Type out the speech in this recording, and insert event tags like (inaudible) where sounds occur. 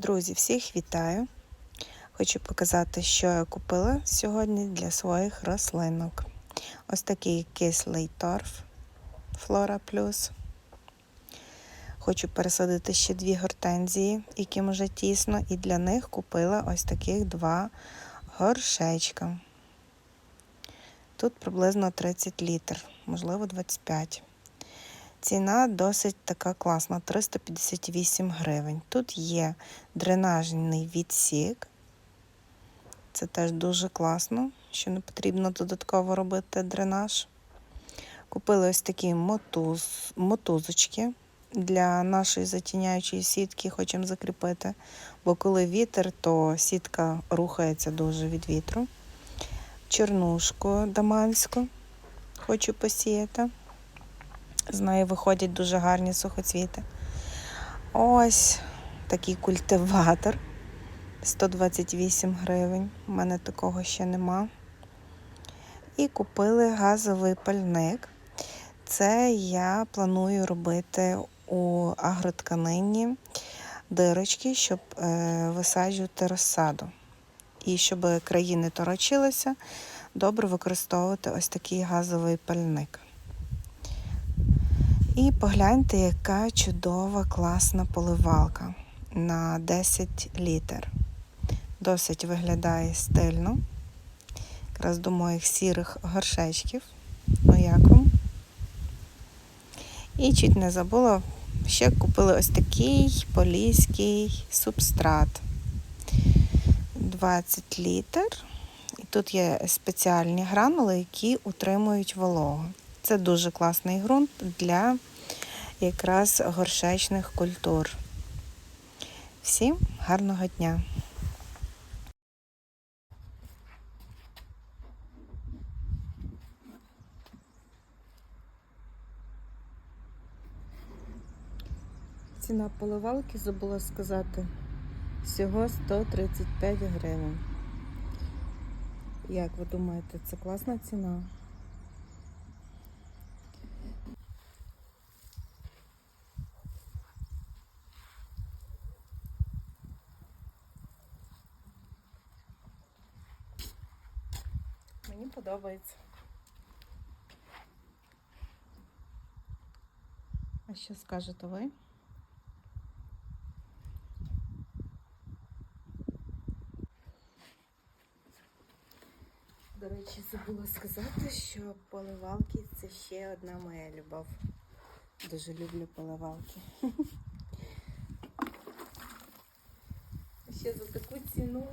Друзі, всіх вітаю! Хочу показати, що я купила сьогодні для своїх рослинок. Ось такий кислий торф Flora Plus. Хочу пересадити ще дві гортензії, яким вже тісно, і для них купила ось таких два горшечка. Тут приблизно 30 літр, можливо 25. Ціна досить така класна 358 гривень. Тут є дренажний відсік. Це теж дуже класно, що не потрібно додатково робити дренаж. Купили ось такі мотуз, мотузочки для нашої затіняючої сітки, хочемо закріпити. Бо коли вітер, то сітка рухається дуже від вітру. Чорнушку даманську хочу посіяти. З неї виходять дуже гарні сухоцвіти. Ось такий культиватор 128 гривень. У мене такого ще нема. І купили газовий пальник. Це я планую робити у агротканині дирочки, щоб е, висаджувати розсаду. І щоб краї не торочилися, добре використовувати ось такий газовий пальник. І погляньте, яка чудова, класна поливалка на 10 літр. Досить виглядає стильно. Якраз до моїх сірих горшечків. Ну як вам? І чуть не забула, ще купили ось такий поліський субстрат. 20 літр. І тут є спеціальні гранули, які утримують вологу. Це дуже класний ґрунт для якраз горшечних культур. Всім гарного дня! Ціна поливалки забула сказати. Всього 135 гривень. Як ви думаєте, це класна ціна? Мені подобається. А що скажете ви? До речі, забула сказати, що поливалки це ще одна моя любов. Дуже люблю поливалки. (laughs) Ще за таку ціну